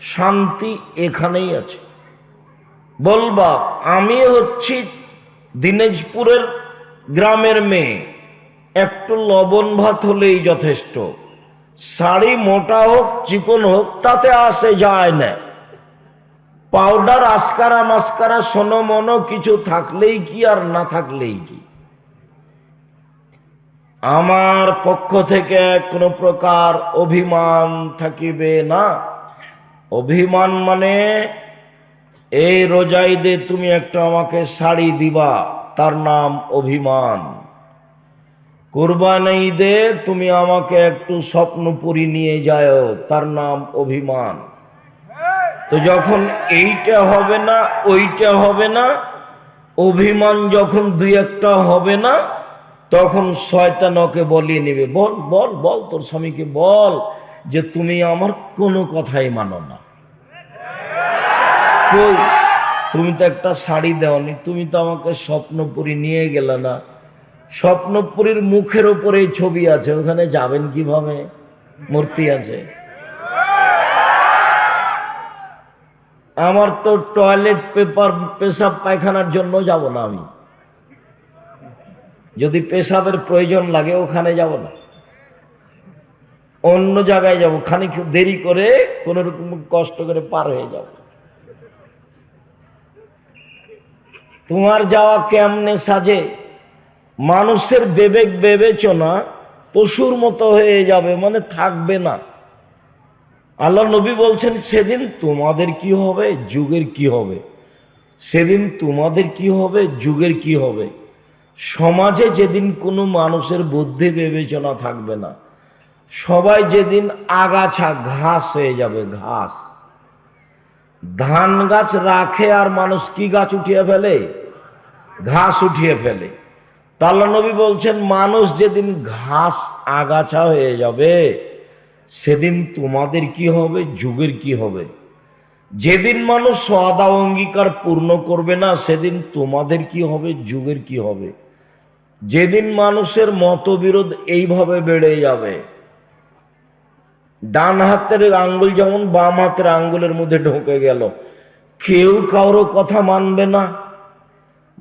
শান্তি এখানেই আছে। বলবা, আমি হচ্ছি দিনাজপুরের গ্রামের মেয়ে। একটু লবণ ভাত হলেই যথেষ্ট। শাড়ি মোটা হোক, চিকন হোক, তাতে আসে যায় না। পাউডার, আসকারা মাস্কারা, সোনো মনো কিছু থাকলেই কি আর না থাকলেই কি? আমার পক্ষ থেকে কোনো প্রকার অভিমান থাকিবে না। অভিমান মানে এই রোজাইদে তুমি একটা আমাকে শাড়ি দিবা, তার নাম অভিমান। কোরবানি ঈদে তুমি আমাকে একটু স্বপ্নপুরি নিয়ে যাও তার নাম অভিমান। তো যখন এইটা হবে না, ওইটা হবে না, অভিমান যখন দুই একটা হবে না, তখন শয়তানকে বলিয়ে নেবে, বল বল বল তোর স্বামীকে, বল। যে তুমি আমার কোনো কথাই মানো না। কই? তুমি তো একটা শাড়ি দেওনি তুমি তো আমাকে স্বপ্নপুরি নিয়ে গেলে না। স্বপ্নপুরীর মুখের ওপরে ছবি আছে ওখানে যাবেন কীভাবে? মূর্তি আছে। আমার তো টয়লেট পেপার পেশাব পায়খানার জন্য যাব না আমি। যদি পেশাবের প্রয়োজন লাগে ওখানে যাব না। অন্য জায়গায় যাব, খানিক দেরি করে কোন রকম কষ্ট করে পার হয়ে যাব। তোমার যাওয়া কেমনে সাজে? মানুষের বিবেক বিবেচনা পশুর মতো হয়ে যাবে মানে থাকবে না। আল্লাহ নবী বলছেন, সেদিন তোমাদের কি হবে? যুগের কি হবে? সেদিন তোমাদের কি হবে? যুগের কি হবে? সমাজে যেদিন কোনো মানুষের বুদ্ধি বিবেচনা থাকবে না সবাই যেদিন আগাছা ঘাস হয়ে যাবে, ঘাস। ধান গাছ রাখে আর মানুষ কি গাছ উঠিয়ে ফেলে? ঘাস উঠিয়ে ফেলে। তাল্লা নবী বলছেন, মানুষ যেদিন ঘাস আগাছা হয়ে যাবে, সেদিন তোমাদের কি হবে? যুগের কি হবে? যেদিন মানুষ সদা অঙ্গীকার পূর্ণ করবে না, সেদিন তোমাদের কি হবে? যুগের কি হবে? যেদিন মানুষের মতবিরোধ এইভাবে বেড়ে যাবে। ডান হাতের আঙ্গুল যেমন বাম হাতের আঙ্গুলের মধ্যে ঢুকে গেল। কেউ কারও কথা মানবে না।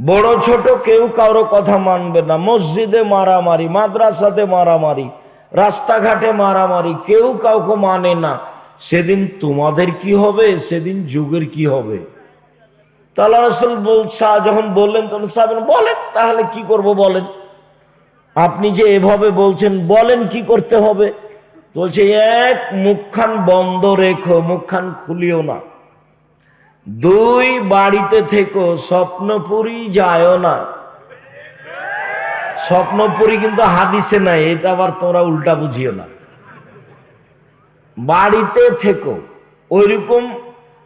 বড় ছোট কেউ কারও কথা মানবে না। মসজিদে মারামারি, মাদ্রাসাতে মারামারি, রাস্তাঘাটে মারামারি, কেউ কাউকে মানে না। সেদিন তোমাদের কি হবে? সেদিন যুগের কি হবে? শাহ যখন বললেন, তখন বলেন, তাহলে কি করব বলেন? আপনি যে এভাবে বলছেন, বলেন কি করতে হবে? বলছে, এক মুখখান বন্ধ রেখো, মুখখান খুলিও না। দুই বাড়িতে থেকো, স্বপ্নপুরি যায়ও না। স্বপ্নপুরি কিন্তু হাদিসে নাই, এটা আবার তোমরা উল্টা বুঝিও না। বাড়িতে থেকো, ওইরকম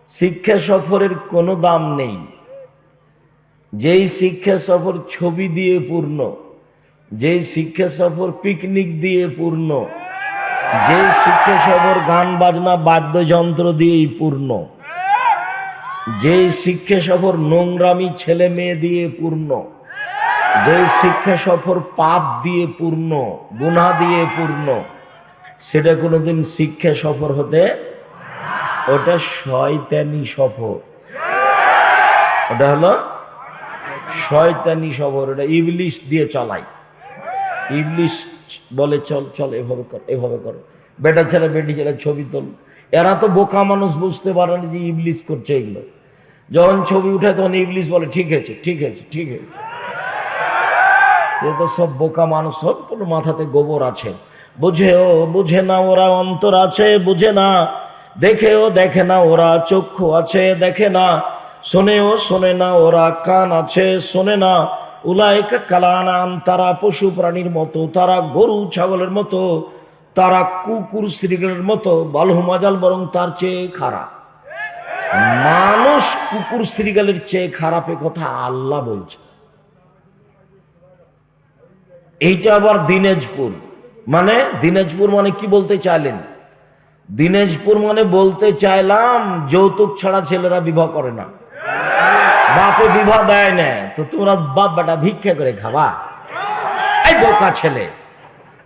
শিক্ষা সফরের কোনো দাম নেই। যেই শিক্ষা সফর ছবি দিয়ে পূর্ণ, যেই শিক্ষা সফর পিকনিক দিয়ে পূর্ণ যে শিক্ষা সফর গান, বাজনা, বাদ্যযন্ত্র দিয়েই পূর্ণ। যে শিক্ষা সফর নোংরামি ছেলে মেয়ে দিয়ে পূর্ণ। যে শিক্ষা সফর পাপ দিয়ে পূর্ণ গুনা দিয়ে পূর্ণ, সেটা কোনোদিন শিক্ষা সফর হতে ওটা শয়তানি সফর। ওটা হলো শয়তানি সফর, ওটা ইবলিশ দিয়ে চলাই ইবলিশ বলে, চল চল, এভাবে কর এভাবে কর। বেটা ছেলে, বেটি ছেলে, ছবি তোল। এরা তো বোকা মানুষ, বুঝতে পারে না যে ইবলিশ করছে এগুলো। যখন ছবি উঠে তখন ইবলিশ বলে, ঠিক আছে ঠিক আছে ঠিক আছে। তো সব বোকা মানুষ সব কোনো মাথাতে গোবর আছে। বুঝেও, বুঝে না ওরা অন্তর আছে, বুঝে না। দেখেও দেখে না ওরা চক্ষু আছে, দেখে না। শোনেও শোনে না ওরা কান আছে, শোনে না। উলায়কা কালানাম, তারা পশু প্রাণীর মতো, তারা গরু ছাগলের মতো, তারা কুকুর শ্রীগের মতো, বালহুমাজাল বরং তার চেয়ে খারাপ। মানুষ কুকুর শ্রীগালের চেয়ে খারাপে কথা আল্লাহ বলছে। এইটা আবার দিনাজপুর। মানে দিনাজপুর মানে কি বলতে চাইলেন? দিনাজপুর মানে বলতে চাইলাম, যৌতুক ছাড়া ছেলেরা বিবাহ করে না। বাপে বিবাহ দেয় না তো তোমরা বাপ বেটা ভিক্ষা করে খাবা। এই বোকা ছেলে,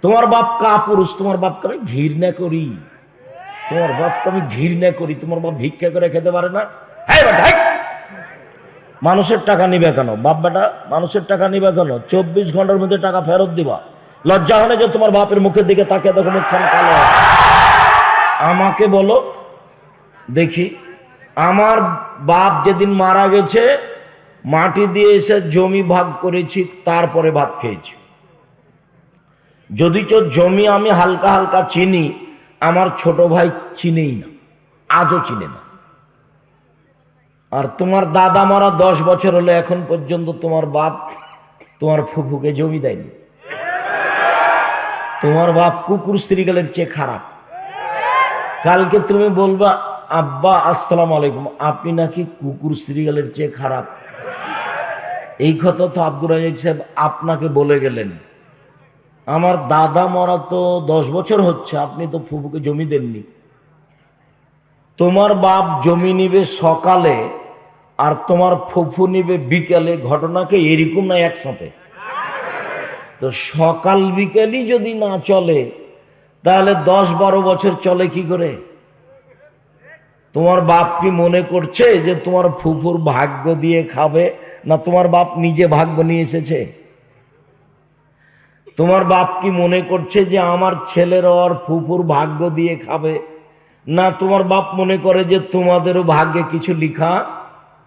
তোমার বাপ কা পুরুষ, তোমার বাপ করে ঘৃণা করি। তোমার বাপকে আমি ঘৃণা করি, তোমার বাপ ভিক্ষা করে খেতে পারে না। মানুষের টাকা নিবে কেন? বাপ বেটা, মানুষের টাকা নিবে কেন? চব্বিশ ঘণ্টার মধ্যে টাকা ফেরত দিবা। লজ্জা হলে যে তোমার বাপের মুখের দিকে তাকে দেখো, মুখখান কালো। আমাকে বলো, দেখি। আমার বাপ যেদিন মারা গেছে, মাটি দিয়ে এসে জমি ভাগ করেছি, তারপরে ভাত খেয়েছি। যদি তো জমি আমি হালকা হালকা চিনি, আমার ছোট ভাই চিনেই না, আজও চিনে না। আর তোমার দাদা মারা দশ বছর হলে, এখন পর্যন্ত তোমার বাপ তোমার ফুফুকে জমি দেয়নি। তোমার বাপ কুকুর স্ত্রীগালের চেয়ে খারাপ। কালকে তুমি বলবা আব্বা, আসসালাম আলাইকুম। আপনি নাকি কুকুর সিরিয়ালের চেয়ে খারাপ? এই কথা তো আব্দুর রাজাক সাহেব আপনাকে বলে গেলেন। আমার দাদা মরা তো দশ বছর হচ্ছে, আপনি তো ফুফুকে জমি দেননি। তোমার বাপ জমি নিবে সকালে আর তোমার ফুফু নিবে বিকালে ঘটনাকে এরকম না একসাথে? তো সকাল বিকালই যদি না চলে, তাহলে দশ বারো বছর চলে কি করে? তোমার বাপ কি মনে করছে যে তোমার ফুফুর ভাগ্য দিয়ে খাবে না তোমার বাপ নিজে ভাগ্য নিয়ে এসেছে? তোমার বাপ কি মনে করছে যে আমার ছেলের ওর ফুফুর ভাগ্য দিয়ে খাবে? না তোমার বাপ মনে করে যে তোমাদেরও ভাগ্যে কিছু লিখা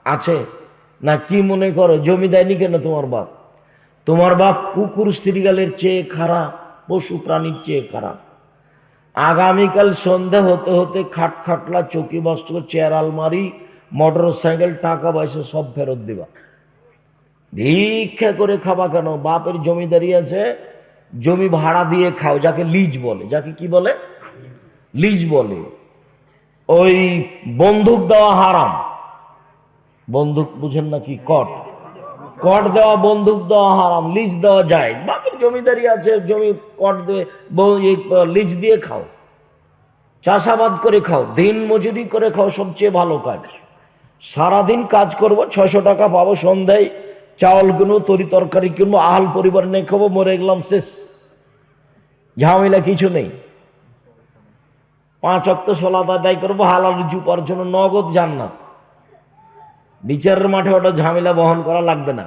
আছে? না কি মনে করো? জমি দেয়নি কেন তোমার বাপ? তোমার বাপ কুকুর শ্রীগালের চেয়ে খারাপ, পশু প্রাণীর চেয়ে খারাপ। আগামীকাল সন্ধ্যা হতে হতে খাট খাটলা, চৌকি বস্ত্র চেয়ার আলমারি মোটর সাইকেল টাকা পয়সা সব ফেরত দিবা। ভিক্ষা করে খাবা কেন? বাপের জমিদারি আছে, জমি ভাড়া দিয়ে খাও, যাকে লিজ বলে। যাকে কি বলে? লিজ বলে। ওই বন্দুক দেওয়া হারাম। বন্দুক বুঝেন না কি কট? কট দেওয়া, বন্দুক দেওয়া হারাম, লিজ দেওয়া যায়। বাপের জমিদারি আছে, জমি কট দিয়ে লিজ দিয়ে খাও। চাষাবাদ করে খাও, দিন মজুরি করে খাও, সবচেয়ে ভালো কাজ। সারাদিন কাজ করব ছশো টাকা পাবো সন্ধ্যায়, চাউল কিনবো, তরি তরকারি কিনবো, আহাল পরিবার নিয়ে খাব, মরে গেলাম, শেষ। ঝামেলা কিছু নেই। পাঁচ অক্ত সলাত আদায় করব, হালাল রুজু করার জন্য নগদ জান্নাত। বিচারের মাঠে ওটা ঝামেলা বহন করা লাগবে না।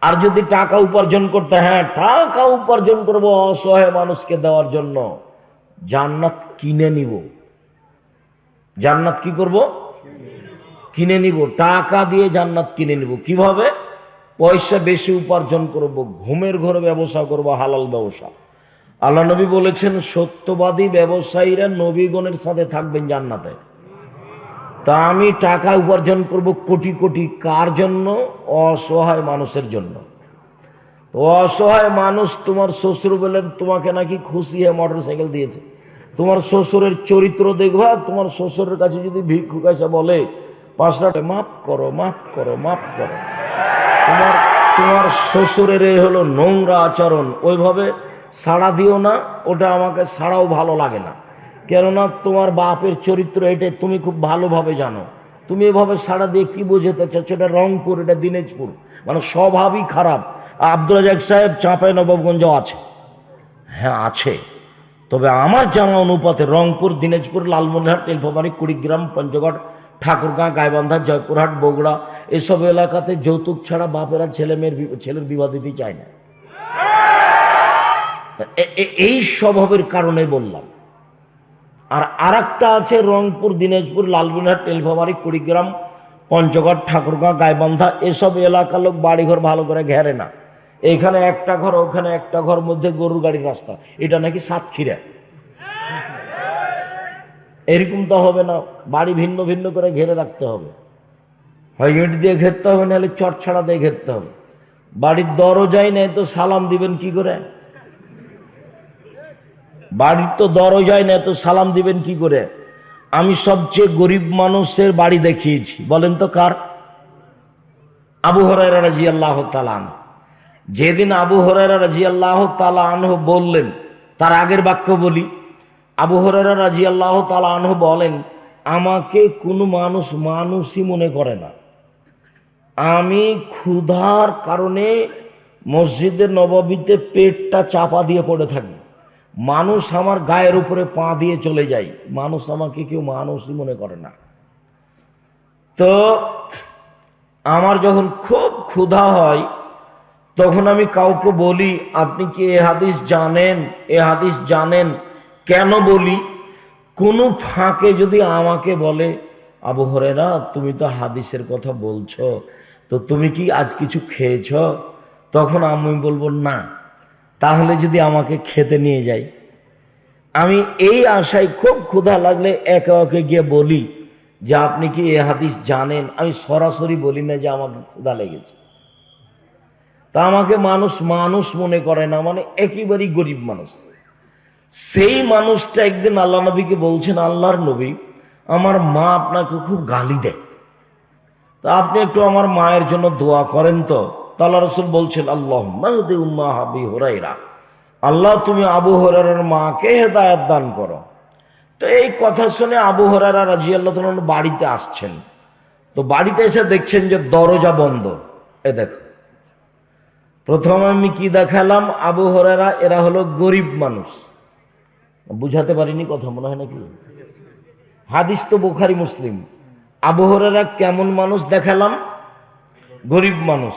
আর যদি টাকা উপার্জন করতে হ্যাঁ টাকা উপার্জন করব অসহায় মানুষকে দেওয়ার জন্য, জান্নাত কিনে নিব। জান্নাত কি করব? কিনে নিব। টাকা দিয়ে জান্নাত কিনে নিব। কীভাবে? পয়সা বেশি উপার্জন করব, ঘুমের ঘরে ব্যবসা করব, হালাল ব্যবসা। আল্লাহ নবী বলেছেন, সত্যবাদী ব্যবসায়ীরা নবীগণের সাথে থাকবেন জান্নাতে। তা আমি টাকা উপার্জন করব কোটি কোটি কার জন্য? অসহায় মানুষের জন্য। অসহায় মানুষ তোমার শ্বশুর বলেন, তোমাকে নাকি খুশি হয়ে মোটর সাইকেল দিয়েছে। তোমার শ্বশুরের চরিত্র দেখবা, তোমার শ্বশুরের কাছে যদি ভিক্ষুক এসে বলে পাঁচটা মাফ করো মাফ করো মাফ করো। তোমার তোমার শ্বশুরের এই হলো নোংরা আচরণ। ওইভাবে সাড়া দিও না, ওটা আমাকে সাড়াও ভালো লাগে না। কেননা তোমার বাপের চরিত্র এটা তুমি খুব ভালোভাবে জানো। তুমি এভাবে সারা দিয়ে কি বোঝাতে চাচ্ছ? এটা রংপুর, এটা দিনাজপুর। মানে স্বভাবই খারাপ। আব্দুল রাজাক সাহেব চাঁপাই নবাবগঞ্জ আছে। হ্যাঁ আছে। তবে আমার জানা অনুপাতে রংপুর, দিনাজপুর, লালমনিরহাট, নীলফামারী, কুড়িগ্রাম, পঞ্চগড়, ঠাকুরগাঁ, গাইবান্ধা, জয়পুরহাট, বগুড়া, এসব এলাকাতে যৌতুক ছাড়া বাপেরা ছেলে মেয়ের ছেলের বিবাহ দিতে চায় না। এই স্বভাবের কারণে বললাম। আর আরেকটা আছে রংপুর, দিনাজপুর লালমনিরহাট নীলফামারী কুড়িগ্রাম, পঞ্চগড়, ঠাকুরগাঁ, গাইবান্ধা, এসব এলাকার লোক বাড়িঘর ভালো করে ঘেরে না। এখানে একটা ঘর, ওখানে একটা ঘর মধ্যে গরুর গাড়ির রাস্তা। এটা নাকি সাতক্ষীরা? এরকম তো হবে না, বাড়ি ভিন্ন ভিন্ন করে ঘেরে রাখতে হবে। হয় ইট দিয়ে ঘেরতে হবে, নাহলে চট ছাড়া দিয়ে ঘেরতে হবে। বাড়ির দরজাই নেই তো সালাম দিবেন কি করে? বাড়ির তো দরজায় না তো সালাম দিবেন কি করে? আমি সবচেয়ে গরিব মানুষের বাড়ি দেখিয়েছি। বলেন তো কার? আবু হরাইরা রাজি আল্লাহ তালান যেদিন আবু হরাইরা রাজি আল্লাহ তালা আনহ বললেন, তার আগের বাক্য বলি, আবু হরাইরা রাজি আল্লাহ তালা আনহ বলেন, আমাকে কোনো মানুষ মানুষই মনে করে না। আমি ক্ষুধার কারণে মসজিদের নবাবিতে পেটটা চাপা দিয়ে পড়ে থাকি। মানুষ আমার গায়ের উপরে পা দিয়ে চলে যায়। মানুষ আমাকে কেউ মানুষই মনে করে না। তো আমার যখন খুব ক্ষুধা হয়, তখন আমি কাউকে বলি, আপনি কি এ হাদিস জানেন? এ হাদিস জানেন? কেন বলি? কোনো ফাঁকে যদি আমাকে বলে, আবু হরেরা তুমি তো হাদিসের কথা বলছো, তো তুমি কি আজ কিছু খেয়েছ? তখন আমি বলব, না। তাহলে যদি আমাকে খেতে নিয়ে যাই। আমি এই আশায় খুব ক্ষুধা লাগলে একে একে গিয়ে বলি যে, আপনি কি এ হাদিস জানেন? আমি সরাসরি বলি না যে, আমাকে ক্ষুধা লেগেছে। তা আমাকে মানুষ মানুষ মনে করে না মানে একেবারেই গরিব মানুষ। সেই মানুষটা একদিন আল্লাহ নবীকে বলছেন, আল্লাহর নবী, আমার মা আপনাকে খুব গালি দেয়। তা আপনি একটু আমার মায়ের জন্য দোয়া করেন তো। তাল্লা রসুল বলছেন আল্লাহ মাহদি উম্মা হাবি হরাইরা আল্লাহ, তুমি আবু হরার মাকে হেদায়ত দান করো। তো এই কথা শুনে আবু হরারা রাজি আল্লাহ বাড়িতে আসছেন। তো বাড়িতে এসে দেখছেন যে দরজা বন্ধ। এ দেখো। প্রথম আমি কি দেখালাম? আবু হরারা এরা হলো গরিব মানুষ। বুঝাতে পারিনি কথা, মনে হয় নাকি? হাদিস তো বোখারি, মুসলিম। আবু কেমন মানুষ দেখালাম? গরিব মানুষ।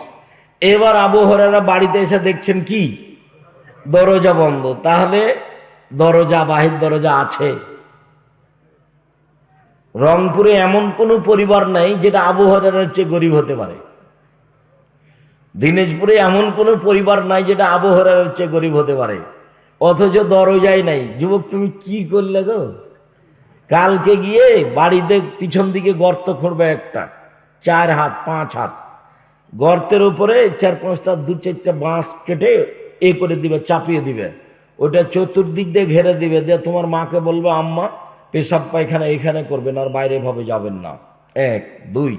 এবার আবু হরারা বাড়িতে এসে দেখছেন কি? দরজা বন্ধ। তাহলে দরজা, বাহির দরজা আছে। রংপুরে এমন কোনো পরিবার নাই যেটা আবু চেয়ে গরিব হতে পারে। দিনাজপুরে এমন কোনো পরিবার নাই যেটা আবু চেয়ে গরিব হতে পারে। অথচ দরজাই নাই। যুবক, তুমি কি করলে গো? কালকে গিয়ে বাড়িতে পিছন দিকে গর্ত খুঁড়বে একটা। চার হাত, পাঁচ হাত। গর্তের উপরে চার পাঁচটা, দু চারটা বাঁশ কেটে এ করে দিবে, চাপিয়ে দিবে। ওটা চতুর্দিক দিয়ে ঘেরে দিবে, দিয়ে তোমার মাকে বলবে, আম্মা, পেশাব পায়খানা এখানে করবেন, আর বাইরে ভাবে যাবেন না। এক, দুই,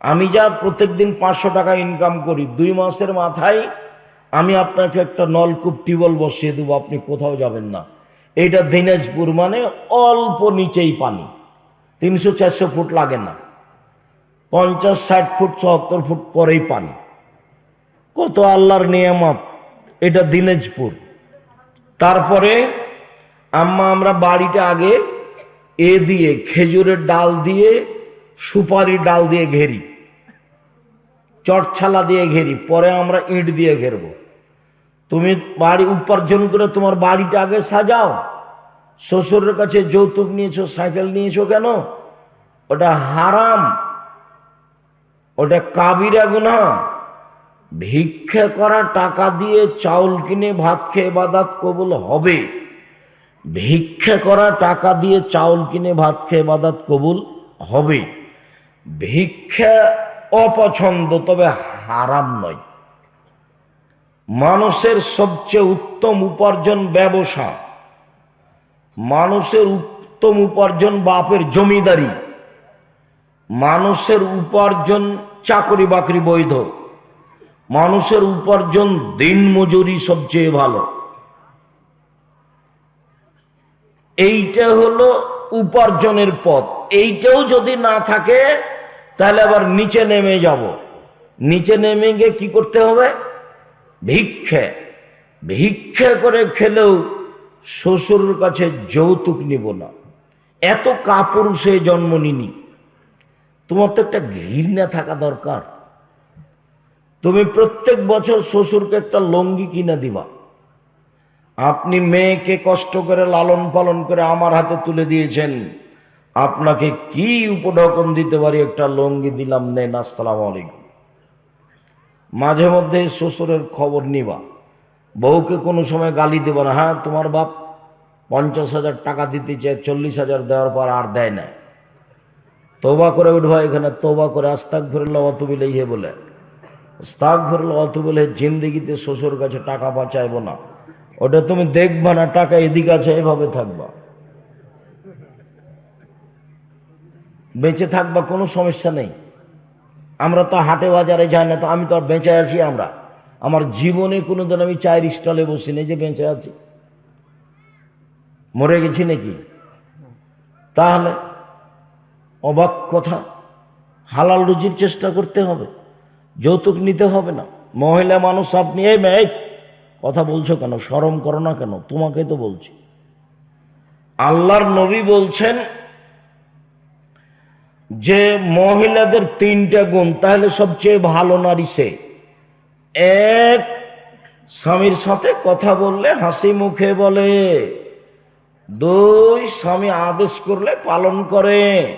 আমি যা প্রত্যেক দিন পাঁচশো টাকা ইনকাম করি, দুই মাসের মাথায় আমি আপনাকে একটা নলকূপ টিউবওয়েল বসিয়ে দেবো, আপনি কোথাও যাবেন না। এইটা দিনাজপুর মানে অল্প নিচেই পানি, তিনশো চারশো ফুট লাগে না। পঞ্চাশ, ষাট ফুট, চুয়াত্তর ফুট পরেই পানি। কত আল্লাহর নিয়ামত, এটা দিনাজপুর। তারপরে আম্মা, আমরা বাড়িটা আগে এ দিয়ে খেজুরের ডাল দিয়ে সুপারি ডাল দিয়ে ঘেরি। চটছালা দিয়ে ঘেরি, পরে আমরা ইট দিয়ে ঘেরব। তুমি বাড়ি উপার্জন করে তোমার বাড়িটা আগে সাজাও। শ্বশুরের কাছে যৌতুক নিয়েছো, সাইকেল নিয়েছো কেন? ওটা হারাম। ওটা কাবিরা গুনা ভিক্ষা করা টাকা দিয়ে চাউল কিনে ভাত খেয়ে বাদাত কবুল হবে। ভিক্ষা করা টাকা দিয়ে চাউল কিনে ভাত খেয়ে বাদাত কবুল হবে। ভিক্ষা অপছন্দ, তবে হারাম নয়। মানুষের সবচেয়ে উত্তম উপার্জন ব্যবসা। মানুষের উত্তম উপার্জন বাপের জমিদারি। মানুষের উপার্জন চাকরি বাকরি বৈধ। মানুষের উপার্জন দিন মজুরি সবচেয়ে ভালো। এইটা হলো উপার্জনের পথ। এইটাও যদি না থাকে, তাহলে আবার নিচে নেমে যাব। নিচে নেমে গিয়ে কি করতে হবে? ভিক্ষে। ভিক্ষে করে খেলেও শ্বশুরের কাছে যৌতুক নিব না। এত কাপুরুষে জন্ম নিনি। তোমার তো একটা ঘৃণা থাকা দরকার। তুমি প্রত্যেক বছর শ্বশুরকে একটা লঙ্গি কিনে দিবা। আপনি মেয়েকে কষ্ট করে লালন পালন করে আমার হাতে তুলে দিয়েছেন। আপনাকে কি উপঢকন দিতে পারি একটা লঙ্গি দিলাম, নেন, আসসালাম আলাইকুম। মাঝে মধ্যে শ্বশুরের খবর নিবা। বউকে কোনো সময় গালি দেব না। হ্যাঁ তোমার বাপ পঞ্চাশ হাজার টাকা দিতে চায়, চল্লিশ হাজার দেওয়ার পর আর দেয় না। তোবা করে উঠবা এখানে তোবা করে আস্তাক ফিরল অতবিলে ইয়ে বলে। স্তাক ফিরল অতবিলে জিন্দিগিতে শ্বশুর কাছে টাকা বাঁচাইব না। ওটা তুমি দেখবা না, টাকা এদিকে আছে, এভাবে থাকবা। বেঁচে থাকবা, কোনো সমস্যা নেই। আমরা তো হাটে বাজারে যাই না, তো আমি তো আর বেঁচে আছি আমরা। আমার জীবনে কোনোদিন আমি চায়ের স্টলে বসি নেই যে বেঁচে আছি। মরে গেছি নাকি? তাহলে অবাক কথা। হালাল রুজির চেষ্টা করতে হবে, যৌতুক নিতে হবে না। মহিলা মানুষ, আপনি এই মেয়ে কথা বলছো কেন? শরম করো না কেন? তোমাকে তো বলছি। আল্লাহর নবী বলছেন যে, মহিলাদের তিনটা গুণ, তাহলে সবচেয়ে ভালো নারী সে। এক, স্বামীর সাথে কথা বললে হাসি মুখে বলে। দুই, স্বামী আদেশ করলে পালন করে।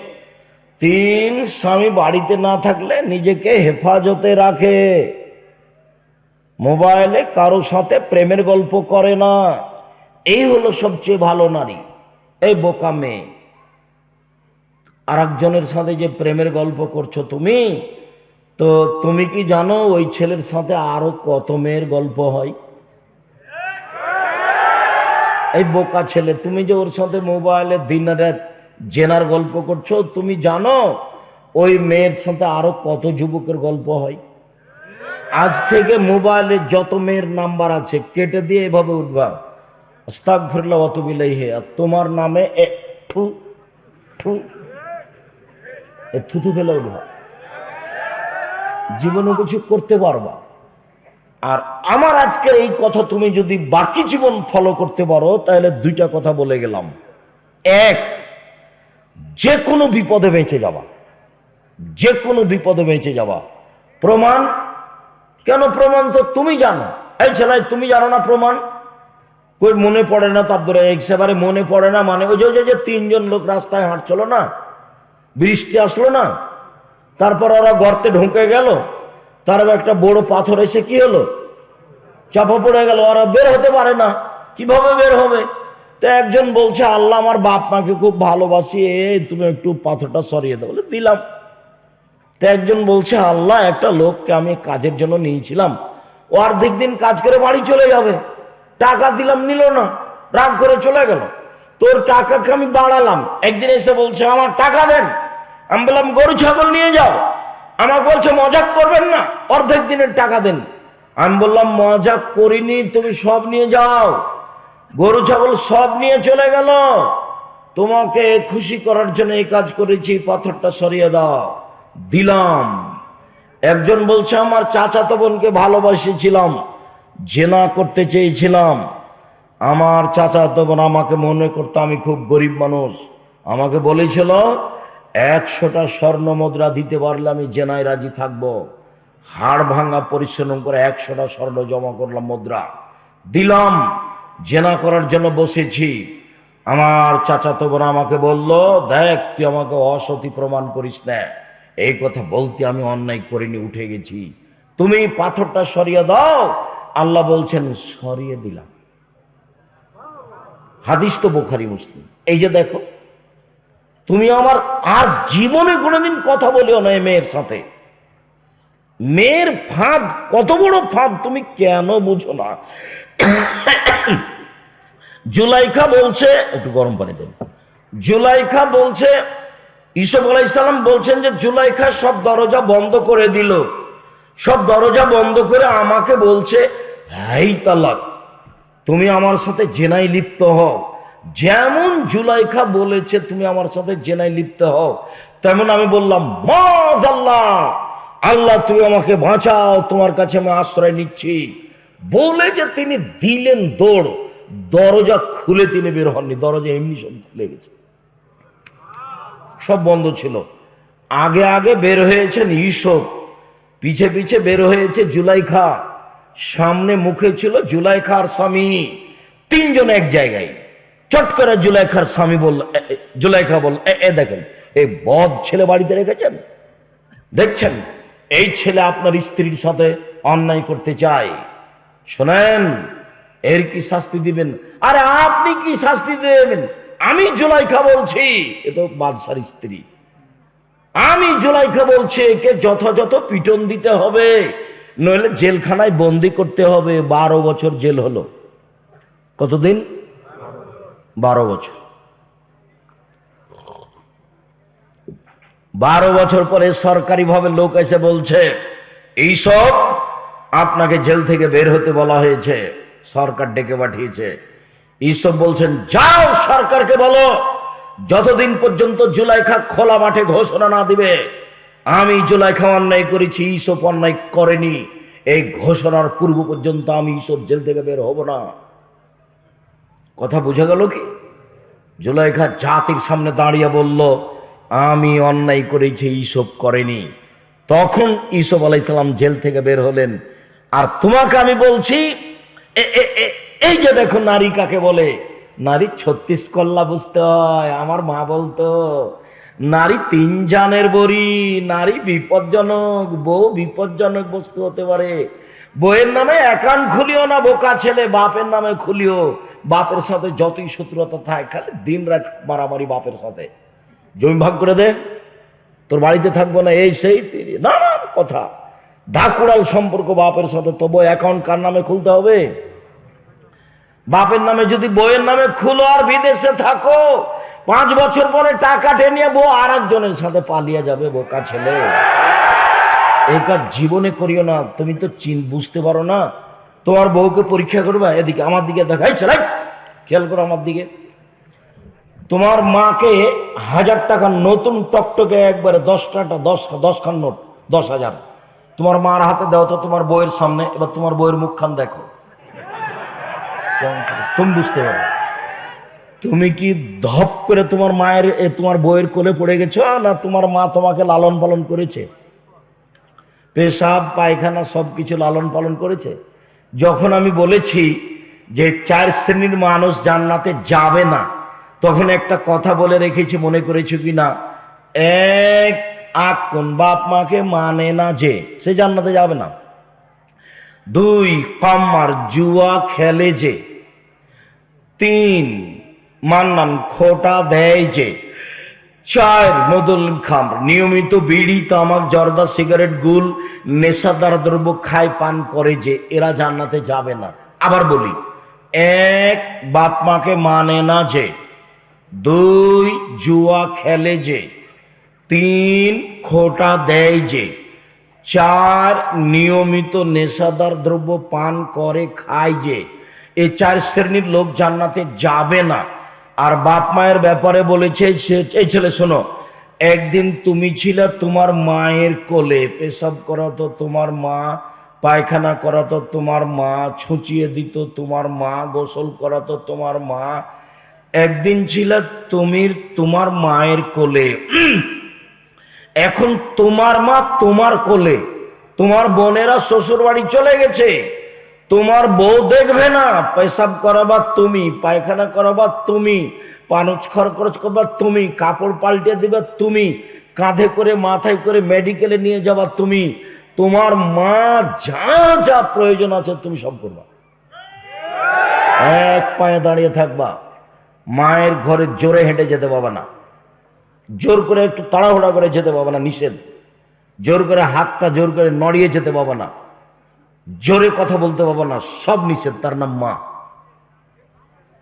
তিন স্বামী বাড়িতে না থাকলে নিজেকে হেফাজতে রাখে। মোবাইলে কারও সাথে প্রেমের গল্প করে না। এই হলো সবচেয়ে ভালো নারী, এই বোকা মেয়ে। আর একজনের সাথে যে প্রেমের গল্প করছ তুমি, তো তুমি কি জানো ওই ছেলের সাথে আরও কত মেয়ের গল্প হয়? এই বোকা ছেলে, তুমি যে ওর সাথে মোবাইলে দিন রাত জেনার গল্প করছ, তুমি জানো, ওই মেয়ের সাথে আরও কত যুবকের গল্প হয়? আজ থেকে মোবাইলে যত মেয়ের নাম্বার আছে, কেটে দিয়ে এভাবে উঠবা। স্তাক ফিরলা অত বিলাই হে আর তোমার নামে এ এ থুতু ফেলে উঠবা। জীবনে কিছু করতে পারবা। আর আমার আজকের এই কথা তুমি যদি বাকি জীবন ফলো করতে পারো, তাহলে দুইটা কথা বলে গেলাম। এক যে কোনো বিপদে বেঁচে যাওয়া যে কোনো বিপদে বেঁচে যাওয়া। প্রমাণ? কেন প্রমাণ তো তুমি জানো। এই ছেলে, তুমি জানো না প্রমাণ? কই, মনে পড়ে না তারপরে একেবারে মনে পড়ে না মানে ওই যে- যে তিনজন লোক রাস্তায় হাঁটছিল না? বৃষ্টি আসলো না? তারপর ওরা গর্তে ঢুকে গেল। তার একটা বড় পাথর এসে কি হলো? চাপা পড়ে গেল। ওরা বের হতে পারে না। কীভাবে বের হবে? তো একজন বলছে, আল্লাহ আমার বাপ মাকে খুব ভালোবাসি, এই তুমি একটু পাথরটা সরিয়ে দাও। বলে, দিলাম। তো একজন বলছে, আল্লাহ, একটা লোককে আমি কাজের জন্য নিয়েছিলাম। ও অর্ধেক দিন কাজ করে বাড়ি চলে যাবে। টাকা দিলাম, নিল না। রাগ করে চলে গেল। তোর টাকাকে আমি বাড়ালাম। একদিন এসে বলছে, আমার টাকা দেন। আমি বললাম, গরু, ছাগল নিয়ে যাও। আমাকে বলছে, মজাক করবেন না। অর্ধেক দিনের টাকা দেন। আমি বললাম, মজাক করিনি, তুমি সব নিয়ে যাও। গরু, ছাগল সব নিয়ে চলে গেল। তোমাকে খুশি করার জন্য এই কাজ করেছি, পাথরটা সরিয়ে দাও। দিলাম। একজন বলছে, আমার চাচাতো বোনকে ভালোবাসেছিলাম, জেনা করতে চেয়েছিলাম। আমার চাচাতো বোন আমাকে মনে করতো আমি খুব গরিব মানুষ। আমাকে বলেছিল, একশোটা স্বর্ণ মুদ্রা দিতে পারলে আমি জেনায় রাজি থাকব। হাড় ভাঙা পরিশ্রম করে একশোটা স্বর্ণ জমা করলাম মুদ্রা। দিলাম। জেনা করার জন্য বসেছি। আমার চাচাতো বোন আমাকে বলল, দেখ, তুই আমাকে অসতী প্রমাণ করিস না। এই কথা বলতে আমি অন্যায় করিনি, উঠে গেছি। তুমি পাথরটা সরিয়ে দাও। আল্লাহ বলছেন, সরিয়ে দিলাম। হাদিস তো বোখারি মুসলিম। এই যে দেখো, তুমি আমার আর জীবনে কোনোদিন কথা বলিও না মেয়ের সাথে। মেয়ের ফাঁদ, কত বড় ফাঁদ তুমি কেন বুঝো না? জুলাইখা বলছে, একটু গরম পানি দেন। জুলাইখা বলছে ইসব আলাইসাল্লাম বলছেন যে, জুলাইখা সব দরজা বন্ধ করে দিল। সব দরজা বন্ধ করে আমাকে বলছে হাই তালাক, তুমি আমার সাথে জেনাই লিপ্ত হও। যেমন জুলাইখা বলেছে, তুমি আমার সাথে জেনাই লিপ্ত হও। তেমন আমি বললাম মাজ আল্লাহ আল্লাহ তুমি আমাকে বাঁচাও, তোমার কাছে আমি আশ্রয় নিচ্ছি। বলে যে তিনি দিলেন দৌড়, দরজা খুলে তিনি বের হননি, দরজা এমনি সব খুলে গেছে। সব বন্ধ ছিল। আগে আগে বের হয়েছেন ইসব, পিছে পিছে বের হয়েছে জুলাইখা। সামনে মুখে ছিল জুলাইখার স্বামী, তিনজন এক জায়গায়। চট করে জুলাইখার স্বামী বলল জুলাইখা বলল, "এ- এ দেখেন, এই বদ ছেলে বাড়িতে রেখেছেন? দেখছেন, এই ছেলে আপনার স্ত্রীর সাথে অন্যায় করতে চায়। শোনেন, এর কি শাস্তি দিবেন? আরে আপনি কি শাস্তি দেবেন? আমি জুলাইখা বলছি, এ তো বাদশার স্ত্রী। আমি জুলাইখা বলছি, একে যথাযথ পিটন দিতে হবে, নইলে জেলখানায় বন্দি করতে হবে। বারো বছর জেল হলো। কতদিন? বারো বছর। বারো বছর পরে সরকারিভাবে লোক এসে বলছে, এইসব আপনাকে জেল থেকে বের হতে বলা হয়েছে, সরকার ডেকে পাঠিয়েছে। এইসব বলছেন, যাও সরকারকে বলো, যতদিন পর্যন্ত জুলাইখা খোলা মাঠে ঘোষণা না দিবে, আমি জুলাইখা অন্যায় করেছি এইসব অন্যায় করেনি, এই ঘোষণার পূর্ব পর্যন্ত আমি ইসব জেল থেকে বের হব না। কথা বোঝা গেল কি? জুলাইখা জাতির সামনে দাঁড়িয়ে বলল, আমি অন্যায় করেছি ইসব করেনি। তখন ইসব আলাইসাল্লাম জেল থেকে বের হলেন। আর তোমাকে আমি বলছি এই যে দেখো নারী কাকে বলে? নারী ছত্রিশ কল্লা বুঝতে হয়, আমার মা বলতো, নারী তিন জানের বড়ি, নারী বিপজ্জনক, বউ বিপজ্জনক বস্তু হতে পারে। বইয়ের নামে অ্যাকাউন্ট খুলিও না, বোকা ছেলে, বাপের নামে খুলিও। বাপের সাথে যতই শত্রুতা থাকে, খালি দিন রাত মারামারি বাপের সাথে। জমি ভাগ করে দে, তোর বাড়িতে থাকব না, এই সেই তিরি নানান কথা। ধাকুড়াল সম্পর্ক বাপের সাথে তবু অ্যাকাউন্ট কার নামে খুলতে হবে? বাপের নামে যদি বইয়ের নামে খুলো আর বিদেশে থাকো, পাঁচ বছর পরে টাকা টেনিয়ে বউ আর একজনের সাথে পালিয়ে যাবে বোকা ছেলে। এই কাজ জীবনে করিও না, তুমি তো চিন, বুঝতে পারো না। তোমার বউকে পরীক্ষা করবা, এদিকে আমার দিকে দেখাই ছেলে, খেয়াল করো আমার দিকে। তোমার মাকে হাজার টাকা নতুন টকটকে একবারে দশটাটা দশ, দশখান নোট, দশ হাজার। তোমার মার হাতে দাও তো তোমার বইয়ের সামনে, এবার তোমার বইয়ের মুখখান দেখো। তুমি বুঝতে পারো। তুমি কি ধপ করে তোমার মায়ের তোমার বইয়ের কোলে পড়ে গেছো, না তোমার মা তোমাকে লালন পালন করেছে? পেশাব, পায়খানা সব কিছু লালন পালন করেছে? যখন আমি বলেছি যে চার শ্রেণির মানুষ জান্নাতে যাবে না, তখন একটা কথা বলে রেখেছি, মনে করেছ কি না এক আক কোন বাপ মাকে মানে না যে, সে জান্নাতে যাবে না। দুই, কাম্মার জুয়া খেলে যে। তিন, মান্নান খোটা দেয় যে। চার, মদুল খাম নিয়মিত বিড়ি, তামাক, জর্দা, সিগারেট, গুল, নেশাদার দ্রব্য খায়, পান করে যে, এরা জান্নাতে যাবে না। আবার বলি, এক বাপ মাকে মানে না যে। দুই, জুয়া খেলে যে। তিন খোটা দেয় যে চার নিয়মিত নেশাদার দ্রব্য পান করে, খায় যে। এই চার শ্রেণির লোক জান্নাতে যাবে না। আর বাপ মায়ের ব্যাপারে বলেছে এই ছেলে শোনো, একদিন তুমি ছিলে তোমার মায়ের কোলে, পেশাব করাতো তোমার মা, পায়খানা করাতো তোমার মা, ছুঁচিয়ে দিত তোমার মা, গোসল করাতো তোমার মা। একদিন ছিল তুমি তোমার মায়ের কোলে। এখন তোমার মা তোমার কোলে। তোমার বোনেরা শ্বশুর বাড়ি চলে গেছে। তোমার বউ দেখবে না, পেশাব করাবার তুমি, পায়খানা করাবার তুমি, পানুচ খরচ করবার তুমি, কাপড় পাল্টে দিবে তুমি, কাঁধে করে মাথায় করে মেডিকেলে নিয়ে যাবা তুমি। তোমার মা যা যা প্রয়োজন আছে তুমি সব করবা। এক পায়ে দাঁড়িয়ে থাকবা। মায়ের ঘরে জোরে হেঁটে যেতে পাবা না। জোর করে একটু তাড়াহুড়া করে যেতে পাবো না, নিষেধ। জোর করে হাতটা জোর করে নড়িয়ে যেতে পাবো না। জোরে কথা বলতে পাবো না, সব নিষেধ, তার নাম মা।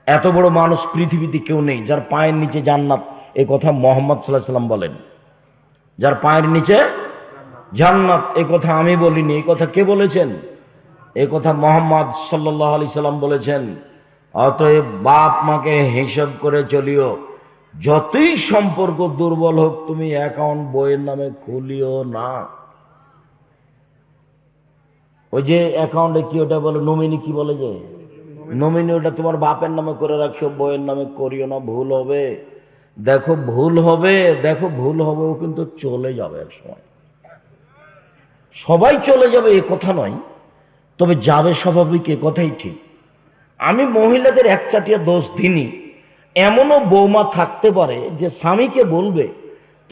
এত বড় মানুষ পৃথিবীতে কেউ নেই, যার পায়ের নিচে জান্নাত, এ কথা মোহাম্মদ সাল্লাহ সাল্লাম বলেন। যার পায়ের নিচে জান্নাত, এ কথা আমি বলিনি এই কথা কে বলেছেন? এ কথা মোহাম্মদ সাল্লাহ আলি সাল্লাম বলেছেন। অতএব বাপ মাকে হিসাব করে চলিও। যতই সম্পর্ক দুর্বল হোক, তুমি অ্যাকাউন্ট বইয়ের নামে খুলিও না। ওই যে অ্যাকাউন্টে কি ওটা বলে নমিনি কি বলে যে? নমিনি ওটা তোমার বাপের নামে করে রাখিও, বইয়ের নামে করিও না, ভুল হবে। দেখো, ভুল হবে, দেখো, ভুল হবে, ও কিন্তু চলে যাবে এক সময়। সবাই চলে যাবে, এ কথা নয়। তবে যাবে স্বাভাবিক, এ কথাই ঠিক। আমি মহিলাদের একচাটিয়া দোষ দিনই এমনও বৌমা থাকতে পারে যে স্বামীকে বলবে